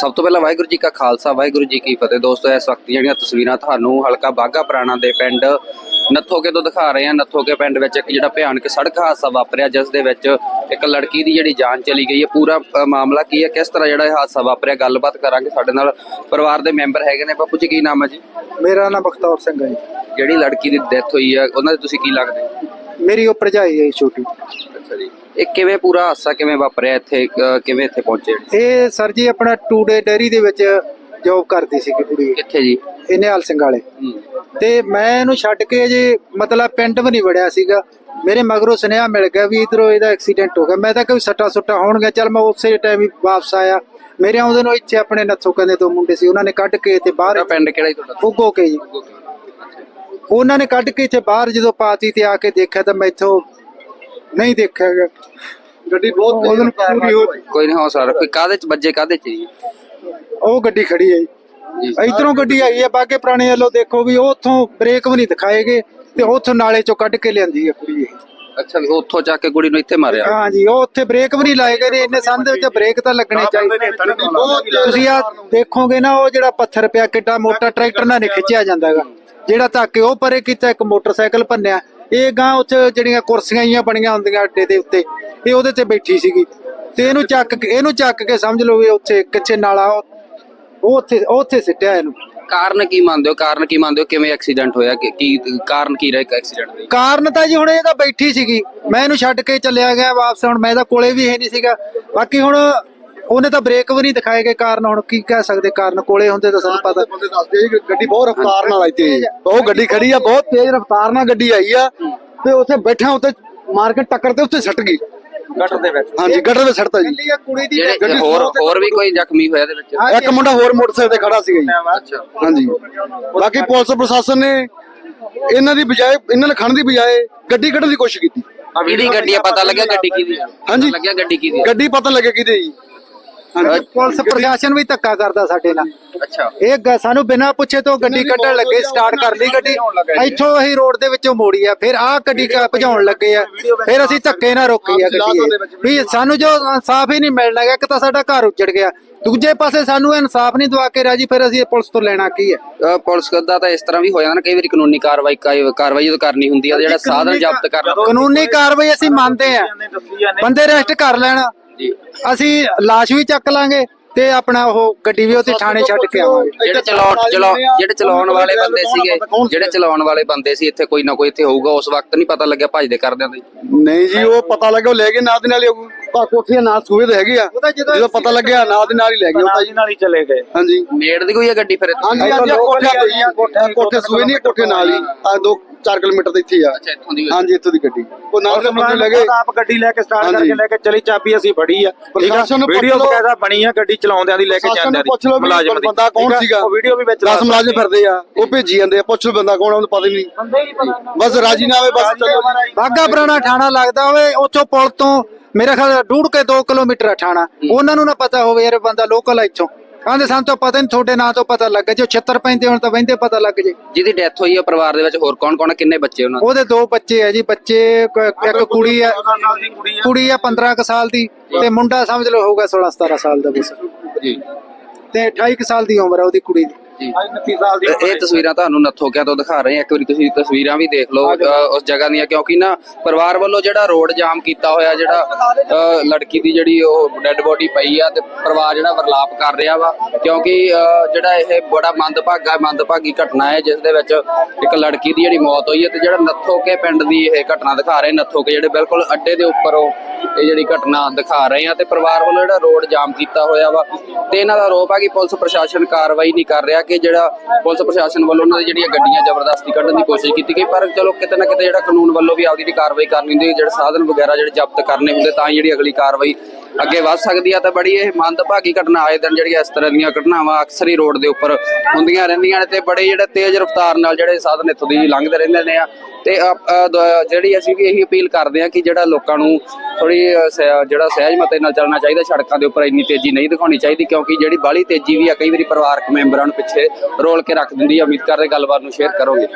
ਸਭ ਤੋਂ ਪਹਿਲਾਂ ਵਾਹਿਗੁਰੂ ਜੀ ਕਾ ਖਾਲਸਾ ਵਾਹਿਗੁਰੂ ਜੀ ਕੀ ਫਤਿਹ। ਦੋਸਤੋ ਇਸ ਵਕਤ ਜਿਹੜੀਆਂ ਤਸਵੀਰਾਂ ਤੁਹਾਨੂੰ ਹਲਕਾ ਬਾਗਾ ਪੁਰਾਣਾ ਦੇ ਪਿੰਡ ਨੱਥੋਕੇ ਤੋਂ ਦਿਖਾ ਰਹੇ ਹਾਂ। ਨੱਥੋਕੇ ਪਿੰਡ ਵਿੱਚ ਇੱਕ ਜਿਹੜਾ ਭਿਆਨਕ ਸੜਕ ਹਾਦਸਾ ਵਾਪਰਿਆ ਜਿਸ ਦੇ ਵਿੱਚ ਇੱਕ ਲੜਕੀ ਦੀ ਜਿਹੜੀ ਜਾਨ ਚਲੀ ਗਈ ਹੈ। ਪੂਰਾ ਮਾਮਲਾ ਕੀ ਹੈ? ਕਿਸ ਤਰ੍ਹਾਂ ਜਿਹੜਾ ਇਹ ਹਾਦਸਾ ਵਾਪਰਿਆ? ਗੱਲਬਾਤ ਕਰਾਂਗੇ। ਸਾਡੇ ਨਾਲ ਪਰਿਵਾਰ ਦੇ ਮੈਂਬਰ ਹੈਗੇ ਨੇ। ਬਾਪੂ ਜੀ ਕੀ ਨਾਮ ਹੈ ਜੀ? ਮੇਰਾ ਨਾਮ ਬਖਤੌਰ ਸਿੰਘ ਹੈ। ਜਿਹੜੀ ਲੜਕੀ ਦੀ ਡੈਥ ਹੋਈ ਹੈ ਉਹਨਾਂ ਦੇ ਤੁਸੀਂ ਕੀ ਲੱਗਦੇ ਮੇਰੀ ਉਹ ਭਰਜਾਈ ਹੈ ਛੋਟੀ। ਇਹ ਕਿਵੇਂ ਪੂਰਾ ਹਾਦਸਾ ਕਿਵੇਂ ਵਾਪਰਿਆ ਇੱਥੇ ਕਿਵੇਂ ਇੱਥੇ ਪਹੁੰਚੇ? ਇਹ ਸਰ ਜੀ ਆਪਣਾ ਟੂਡੇ ਡੈਰੀ ਦੇ ਵਿੱਚ ਜੌਬ ਕਰਦੀ ਸੀਗੀ ਕੁੜੀ। ਕਿੱਥੇ ਜੀ? ਇਹ ਨਿਹਾਲ ਸਿੰਘ ਵਾਲੇ। ਤੇ ਮੈਂ ਇਹਨੂੰ ਛੱਡ ਕੇ ਜੇ ਮਤਲਬ ਪਿੰਡ ਵੀ ਨਹੀਂ ਵੜਿਆ ਸੀਗਾ। ਮੇਰੇ ਮਗਰੋਂ ਸੁਨੇਹਾ ਮਿਲ ਗਿਆ ਵੀ ਇਧਰੋਂ ਇਹਦਾ ਐਕਸੀਡੈਂਟ ਹੋ ਗਿਆ। ਮੈਂ ਤਾਂ ਕੋਈ ਸੱਟਾ ਸੁੱਟਾ ਹੋਣਗੇ ਚਲ ਮੈਂ ਉਸੇ ਟਾਈਮ ਹੀ ਵਾਪਸ ਆਇਆ। ਮੇਰੇ ਆਉਂਦੇ ਨੂੰ ਇੱਥੇ ਆਪਣੇ ਨੱਥੋ ਕਹਿੰਦੇ ਦੋ ਮੁੰਡੇ ਸੀ। ਉਹਨਾਂ ਨੇ ਕੱਢ ਕੇ ਤੇ ਬਾਹਰ ਪਿੰਡ ਕਿਹੜਾ ਜੀ ਤੁਹਾਡਾ? ਉੱਗੋ ਕੇ ਜੀ। ਉਹਨਾਂ ਨੇ ਕੱਢ ਕੇ ਇੱਥੇ ਬਾਹਰ ਜਦੋਂ ਪਾਤੀ ਤੇ ਆ ਕੇ ਦੇਖਿਆ ਤਾਂ ਮੈਥੋਂ ਨਹੀਂ ਦੇਖਿਆ ਗਿਆ। ਗੱਡੀ ਬਹੁਤ ਤੇਜ਼ ਪੂਰੀ ਹੋ ਕੋਈ ਨਹੀਂ ਹੌਸਲਾ ਰੱਖੋ ਕਾਦੇ ਚ ਵੱਜੇ ਕਾਦੇ ਚ ਜੀ? ਉਹ ਗੱਡੀ ਖੜੀ ਹੈ ਜੀ। ਇਧਰੋਂ ਗੱਡੀ ਆਈ ਹੈ ਬਾਗੇ ਪੁਰਾਣੇ ਵੱਲੋਂ ਦੇਖੋ ਵੀ ਉਹ ਉੱਥੋਂ ਬ੍ਰੇਕ ਵੀ ਨਹੀਂ ਦਿਖਾਏਗੇ ਤੇ ਉੱਥੋਂ ਨਾਲੇ ਚੋਂ ਕੱਢ ਕੇ ਲਿਆਂਦੀ ਹੈ ਕੁੜੀ ਇਹ। ਅੱਛਾ ਵੀ ਉੱਥੋਂ ਚੱਕ ਕੇ ਕੁੜੀ ਨੂੰ ਇੱਥੇ ਮਾਰਿਆ। ਹਾਂ ਜੀ ਉਹ ਉੱਥੇ ਬ੍ਰੇਕ ਵੀ ਨਹੀਂ ਲਾਏ ਗਏ ਨੇ ਇੰਨੇ ਸੰਦ ਵਿੱਚ ਬ੍ਰੇਕ ਤਾਂ ਲੱਗਣੇ ਚਾਹੀਦੇ ਤੁਸੀਂ ਆ ਦੇਖੋਗੇ ਨਾ ਉਹ ਜਿਹੜਾ ਪੱਥਰ ਪਿਆ ਕਿੱਡਾ ਮੋਟਾ ਟਰੈਕਟਰ ਨਾਲ ਨਹੀਂ ਖਿੱਚਿਆ ਜਾਂਦਾਗਾ ਜਿਹੜਾ ਧੱਕੇ ਉਹ ਪਰੇ ਕੀਤਾ ਇੱਕ ਮੋਟਰਸਾਈਕਲ ਭੰਨਿਆ। ਇਹ ਗਾਂ ਉੱਥੇ ਜਿਹੜੀਆਂ ਕੁਰਸੀਆਂ ਜੀਆਂ ਬਣੀਆਂ ਹੁੰਦੀਆਂ ਅੱਡੇ ਦੇ ਉੱਤੇ ਇਹ ਉਹਦੇ ਤੇ ਬੈਠੀ ਸੀਗੀ। ਤੇ ਇਹਨੂੰ ਚੱਕ ਕੇ ਇਹਨੂੰ ਚੱਕ ਕੇ ਸਮਝ ਲਓ ਵੀ ਉੱਥੇ ਕਿੱਥੇ ਨਾਲਾ ਉਹ ਉੱਥੇ ਉੱਥੇ ਸਿੱਟਿਆ ਇਹਨੂੰ। ਕਾਰਨ ਕੀ ਮੰਨਦੇ ਹੋ? ਕਾਰਨ ਕੀ ਮੰਨਦੇ ਹੋ? ਕਿਵੇਂ ਐਕਸੀਡੈਂਟ ਹੋਇਆ? ਕਿ ਕੀ ਕਾਰਨ ਕੀ ਰਿਹਾ ਐਕਸੀਡੈਂਟ ਦਾ ਕਾਰਨ ਤਾਂ ਜੀ ਹੁਣ ਇਹ ਤਾਂ ਬੈਠੀ ਸੀਗੀ। ਮੈਂ ਇਹਨੂੰ ਛੱਡ ਕੇ ਚੱਲਿਆ ਗਿਆ ਵਾਪਸ ਹੁਣ ਮੈਂ ਤਾਂ ਕੋਲੇ ਵੀ ਹੈ ਨਹੀਂ ਸੀਗਾ। ਬਾਕੀ ਹੁਣ ਉਹਨੇ ਤਾਂ ਬ੍ਰੇਕ ਵੀ ਨਹੀਂ ਦਿਖਾਏ ਗਏ ਕਾਰਨ ਹੁਣ ਕੀ ਕਹਿ ਸਕਦੇ ਕਾਰਨ? ਕੋਲੇ ਹੁੰਦੇ ਤਾਂ ਸਾਨੂੰ ਪਤਾ। ਬੰਦੇ ਦੱਸਦੇ ਸੀ ਕਿ ਗੱਡੀ ਬਹੁਤ ਰਫ਼ਤਾਰ ਨਾਲ ਆਈ ਤੇਜ਼ ਉਹ ਗੱਡੀ ਖੜੀ ਆ ਬਹੁਤ ਤੇਜ਼ ਰਫ਼ਤਾਰ ਨਾਲ ਗੱਡੀ ਆਈ ਆ। ਤੇ ਉੱਥੇ ਬੈਠਾ ਉੱਤੇ ਮਾਰ ਕੇ ਟੱਕਰ ਤੇ ਉੱਤੇ ਸੱਟ ਗਈ। ਗਟਰ ਦੇ ਵਿੱਚ। ਹਾਂਜੀ ਗੱਡਰ ਵਿੱਚ ਸੱਟਤਾ ਜੀ। ਕੁੜੀ ਦੀ ਹੋਰ ਹੋਰ ਵੀ ਕੋਈ ਜ਼ਖਮੀ ਹੋਇਆ ਇਹਦੇ ਵਿੱਚ? ਇੱਕ ਮੁੰਡਾ ਹੋਰ ਮੋਟਰਸਾਈਕਲ ਤੇ ਖੜਾ ਸੀਗਾ ਜੀ। ਹਾਂਜੀ। ਬਾਕੀ ਪੁਲਿਸ ਪ੍ਰਸ਼ਾਸਨ ਨੇ ਇਹਨਾਂ ਦੀ ਬਜਾਏ ਇਹਨਾਂ ਨੇ ਖੜਨ ਦੀ ਬਜਾਏ ਗੱਡੀ ਕੱਢਣ ਦੀ ਕੋਸ਼ਿਸ਼ ਕੀਤੀ। ਗੱਡੀ ਪਤਾ ਲੱਗਿਆ ਗੱਡੀ ਕਿਹਦੀ ਹਾਂਜੀ। ਪਤਾ ਲੱਗਿਆ ਗੱਡੀ ਕਿਹਦੀ ਆ? ਗੱਡੀ ਪਤਾ ਲੱਗੇ ਕਿਹਦੇ ਜੀ। ਪੁਲਿਸ ਪ੍ਰਸ਼ਾਸਨ ਵੀ ਧੱਕਾ ਕਰਦਾ ਸਾਡੇ ਨਾਲ। ਅੱਛਾ। ਇਹ ਗ- ਸਾਨੂੰ ਬਿਨਾਂ ਪੁੱਛੇ ਤੋਂ ਗੱਡੀ ਕੱਢਣ ਲੱਗੇ ਸਟਾਰਟ ਕਰ ਲਈ ਗੱਡੀ। ਇੱਥੋਂ ਅਸੀਂ ਰੋਡ ਦੇ ਵਿੱਚੋਂ ਮੋੜੀ ਆ ਫਿਰ ਆਹ ਗੱਡੀ ਕ- ਭਜਾਉਣ ਲੱਗੇ ਆ। ਫਿਰ ਅਸੀਂ ਧੱਕੇ ਨਾਲ ਰੋਕੀ ਆ ਗੱਡੀ ਇਹ। ਵੀ ਸਾਨੂੰ ਜੋ ਇਨਸਾਫ ਹੀ ਨਹੀਂ ਮਿਲਣਾ ਗਾ ਇੱਕ ਤਾਂ ਸਾਡਾ ਘਰ ਉੱਜੜ ਗਿਆ। ਦੂਜੇ ਪਾਸੇ ਸਾਨੂੰ ਇਨਸਾਫ ਨਹੀਂ ਦਵਾ ਕੇ ਰਾਜੀ ਫਿਰ ਅਸੀਂ ਪੁਲਿਸ ਤੋਂ ਲੈਣਾ ਕੀ ਹੈ ਪੁਲਿਸ ਦਾ ਤਾਂ ਇਸ ਤਰ੍ਹਾਂ ਵੀ ਹੋ ਜਾਂਦਾ ਨਾ ਕਈ ਵਾਰੀ ਕਾਨੂੰਨੀ ਕਾਰਵਾਈ ਕਾਈ- ਕਾਰਵਾਈ ਜਦੋਂ ਕਰਨੀ ਹੁੰਦੀ ਆ ਜਿਹੜਾ ਸਾਧਨ ਜ਼ਬਤ ਕਰਨਾ। ਕਾਨੂੰਨੀ ਕਾਰਵਾਈ ਅਸੀਂ ਮੰਨਦੇ ਆ। ਬੰਦੇ ਅਰੈਸਟ ਕਰ ਲੈਣ। ਅਸੀਂ ਲਾਸ਼ ਵੀ ਚੱਕ ਲਾਂਗੇ ਤੇ ਆਪਣਾ ਉਹ ਗੱਡੀ ਵੀ ਉੱਥੇ ਥਾਣੇ ਛੱਡ ਕੇ ਆਵਾਂਗੇ। ਜਿਹੜੇ ਚਲਾਉਣ ਚਲਾਉ ਜਿਹੜੇ ਚਲਾਉਣ ਵਾਲੇ ਬੰਦੇ ਸੀਗੇ ਜਿਹੜੇ ਚਲਾਉਣ ਵਾਲੇ ਬੰਦੇ ਸੀ ਇੱਥੇ ਕੋਈ ਨਾ ਕੋਈ ਇੱਥੇ ਹੋਊਗਾ ਉਸ ਵਕਤ ਨਹੀਂ ਪਤਾ ਲੱਗਿਆ ਭੱਜਦੇ ਕਰਦਿਆਂ ਦੇ ਨਹੀਂ ਜੀ ਉਹ ਪਤਾ ਲੱਗਿਆ ਉਹ ਲੈ ਕੇ ਨਾਲ ਦੇ ਨਾਲ ਹੀ ਉਹ ਆ ਕੋਠੀਆਂ ਨਾਲ ਸੂਏ ਹੈਗੇ ਆ। ਜਦੋਂ ਪਤਾ ਲੱਗਿਆ ਨਾਲ ਦੇ ਨਾਲ ਹੀ ਲੈ ਗਏ ਉਹ ਤਾਂ ਜੀ। ਨਾਲ ਹੀ ਚਲੇ ਗਏ। ਹਾਂਜੀ। ਨੇੜ ਦੀ ਕੋਈ ਆ ਗੱਡੀ ਫਿਰ ਇੱਥੇ? ਹਾਂਜੀ ਹਾਂਜੀ ਤੇ ਕੋਠੇ ਕੋਠੇ ਸੂਏ ਨਹੀਂ ਕੋਠੇ ਨਾਲ ਹੀ। ਆ ਦੋ 4 ਕਿਲੋਮੀਟਰ ਤੇ ਇੱਥੇ ਹੀ ਆ। ਅੱਛਾ ਇੱਥੋਂ ਦੀ ਹੋਈ। ਹਾਂਜੀ ਇੱਥੋਂ ਦੀ ਗੱਡੀ। ਉਹ ਨਾਲ ਦੇ ਬੰਦੇ ਲੈ ਗਏ। ਆਪ ਗੱਡੀ ਲੈ ਕੇ ਸਟਾਰਟ। ਕਰਕੇ ਲੈ ਕੇ ਚਲੀ ਚਾਬੀ ਅਸੀਂ ਫੜੀ ਆ। ਠੀਕ ਆ? ਪ੍ਰਸ਼ਾਸਨ ਨੂੰ ਵੀਡੀਓ। ਬਕਾਇਦਾ ਬਣੀ ਆ ਗੱਡੀ ਚਲਾਉਂਦਿਆਂ ਦੀ ਲੈ ਕੇ ਜਾਂਦਿਆਂ ਨੂੰ ਪੁੱਛ ਲਓ ਦੀ ਵੀ ਮੁਲਾਜ਼ਮ ਦੀ। ਬੰਦਾ ਕੌਣ? ਸੀਗਾ? ਉਹ ਵੀਡੀਓ ਵੀ ਵਿੱਚ 10 ਮੁਲਾਜ਼ਮ ਫਿਰਦੇ ਆ ਉਹ ਭੇਜੀ ਜਾਂਦੇ ਆ ਪੁੱਛ ਲਓ ਬੰਦਾ ਕੌਣ ਆ ਉਹਨੂੰ ਪਤਾ ਹੀ ਨਹੀਂ। ਬਸ ਰਾਜੀ ਨਾ ਆਵੇ ਬਸ ਚਲੋ। ਬਾਗਾ ਪੁਰਾਣਾ ਠਾਣਾ ਲੱਗਦਾ ਹੋਵੇ ਉੱਥੋਂ ਪੁਲ ਤੋਂ ਮੇਰੇ ਖਿਆਲ ਡੂਢ ਕੇ 2 ਕਿਲੋਮੀਟਰ ਆ ਠਾਣਾ ਉਹਨਾਂ ਨੂੰ ਨਾ ਪਤਾ ਹੋਵੇ ਯਾਰ ਬੰਦਾ ਲੋਕਲ ਆ ਇੱਥੋਂ। ਕਹਿੰਦੇ ਸਾਨੂੰ ਤਾਂ ਪਤਾ ਨਹੀਂ ਤੁਹਾਡੇ ਨਾਂ ਤੋਂ ਪਤਾ ਲੱਗ ਜੋ 76 ਪੈਂਦੇ ਹੁਣ ਤਾਂ ਵਹਿੰਦੇ ਪਤਾ ਲੱਗ ਜੇ। ਜਿਹਦੀ ਡੈਥ ਹੋਈ ਆ ਪਰਿਵਾਰ ਦੇ ਵਿੱਚ ਹੋਰ ਕੌਣ ਕੌਣ ਕਿੰਨੇ ਬੱਚੇ ਉਹਨਾਂ ਦੇ? ਉਹਦੇ ਦੋ ਬੱਚੇ ਆ ਜੀ। ਬੱਚੇ ਕ- ਇੱਕ ਕੁੜੀ ਆ। ਕੁੜੀ ਆ। 15 ਕੁ ਸਾਲ ਦੀ ਤੇ ਮੁੰਡਾ ਸਮਝ ਲਓ ਹੋਊਗਾ 16 17 ਸਾਲ ਦਾ ਬਸ ਜੀ। ਤੇ 28 ਕੁ ਸਾਲ ਦੀ ਉਮਰ ਆ ਉਹਦੀ ਕੁੜੀ ਦੀ ਜੀ 29 ਸਾਲ ਦੀ। ਇਹ ਤਸਵੀਰਾਂ ਤੁਹਾਨੂੰ ਨੱਥੋਕਿਆਂ ਤੋਂ ਦਿਖਾ ਰਹੇ ਹਾਂ। ਇੱਕ ਵਾਰੀ ਤੁਸੀਂ ਤਸਵੀਰਾਂ ਵੀ ਦੇਖ ਲਓ ਉਸ ਜਗ੍ਹਾ ਦੀਆਂ ਕਿਉਂਕਿ ਨਾ ਪਰਿਵਾਰ ਵੱਲੋਂ ਜਿਹੜਾ ਰੋਡ ਜਾਮ ਕੀਤਾ ਹੋਇਆ ਜਿਹੜਾ ਲੜਕੀ ਦੀ ਜਿਹੜੀ ਉਹ ਡੈੱਡ ਬੋਡੀ ਪਈ ਆ ਤੇ ਪਰਿਵਾਰ ਜਿਹੜਾ ਵਰਲਾਪ ਕਰ ਰਿਹਾ ਵਾ ਕਿਉਂਕਿ ਜਿਹੜਾ ਇਹ ਬੜਾ ਮੰਦਭਾਗਾ ਮੰਦਭਾਗੀ ਘਟਨਾ ਹੈ ਜਿਸ ਦੇ ਵਿੱਚ ਇੱਕ ਲੜਕੀ ਦੀ ਜਿਹੜੀ ਮੌਤ ਹੋਈ ਹੈ ਤੇ ਜਿਹੜਾ ਨੱਥੋਕੇ ਪਿੰਡ ਦੀ ਇਹ ਘਟਨਾ ਦਿਖਾ ਰਹੇ ਨੱਥੋਕੇ ਜਿਹੜੇ ਬਿਲਕੁਲ ਅੱਡੇ ਦੇ ਉੱਪਰ ਉਹ ਇਹ ਜਿਹੜੀ ਘਟਨਾ ਦਿਖਾ ਰਹੇ ਆ ਤੇ ਪਰਿਵਾਰ ਵੱਲੋਂ ਜਿਹੜਾ ਰੋਡ ਜਾਮ ਕੀਤਾ ਹੋਇਆ ਵਾ ਤੇ ਇਹਨਾਂ ਦਾ ਆਰੋਪ ਆ ਕਿ ਪੁਲਿਸ ਪ੍ਰਸ਼ਾਸਨ ਕਾਰਵਾਈ ਨਹੀਂ ਕਰ ਰਿਹਾ ਕਿ ਜਿਹੜਾ ਪੁਲਿਸ ਪ੍ਰਸ਼ਾਸਨ ਵੱਲੋਂ ਉਹਨਾਂ ਦੀ ਜਿਹੜੀਆਂ ਗੱਡੀਆਂ ਜ਼ਬਰਦਸਤੀ ਕੱਢਣ ਦੀ ਕੋਸ਼ਿਸ਼ ਕੀਤੀ ਗਈ, ਪਰ ਚਲੋ ਕਿਤੇ ਨਾ ਕਿਤੇ ਜਿਹੜਾ ਕਾਨੂੰਨ ਵੱਲੋਂ ਵੀ ਆਪਦੀ ਜਿਹੜੀ ਕਾਰਵਾਈ ਕਰਨੀ ਹੁੰਦੀ ਹੈ, ਜਿਹੜੇ ਸਾਧਨ ਵਗੈਰਾ ਜਿਹੜੇ ਜ਼ਬਤ ਕਰਨੇ ਹੁੰਦੇ, ਤਾਂ ਹੀ ਜਿਹੜੀ ਅਗਲੀ ਕਾਰਵਾਈ ਅੱਗੇ ਵੱਧ ਸਕਦੀ ਆ। ਤਾਂ ਬੜੀ ਇਹ ਮੰਦਭਾਗੀ ਘਟਨਾ ਆਏ ਦਿਨ ਜਿਹੜੀਆਂ ਇਸ ਤਰ੍ਹਾਂ ਦੀਆਂ ਘਟਨਾਵਾਂ ਅਕਸਰ ਹੀ ਰੋਡ ਦੇ ਉੱਪਰ ਹੁੰਦੀਆਂ ਰਹਿੰਦੀਆਂ ਨੇ ਤੇ ਬੜੇ ਜਿਹੜੇ ਤੇਜ਼ ਰਫ਼ਤਾਰ ਨਾਲ ਜਿਹੜੇ ਸਾਧਨ ਇੱਥੋਂ ਦੀ ਲੰਘਦੇ ਰਹਿੰਦੇ ਨੇ ਆ। ਤੇ ਜਿਹੜੀ ਅਸੀਂ ਵੀ ਇਹੀ ਅਪੀਲ ਕਰਦੇ ਆ ਕਿ ਜਿਹੜਾ ਲੋਕਾਂ ਨੂੰ ਥੋੜੀ ਜਿਹੜਾ ਸਹਿਜ ਮਤੇ ਨਾਲ ਚੱਲਣਾ ਚਾਹੀਦਾ, ਸੜਕਾਂ ਦੇ ਉੱਪਰ ਇੰਨੀ ਤੇਜ਼ੀ ਨਹੀਂ ਦਿਖਾਉਣੀ ਚਾਹੀਦੀ, ਕਿਉਂਕਿ ਜਿਹੜੀ ਬਾਹਲੀ ਤੇਜ਼ੀ ਵੀ ਆ, ਕਈ ਵਾਰੀ ਪਰਿਵਾਰਕ ਮੈਂਬਰਾਂ ਨੂੰ ਪਿੱਛੇ ਰੋਲ ਕੇ ਰੱਖ ਦਿੰਦੀ ਹੈ ਉਮੀਦ ਕਰਦੇ ਗੱਲਬਾਤ ਨੂੰ ਸ਼ੇਅਰ ਕਰੋਗੇ।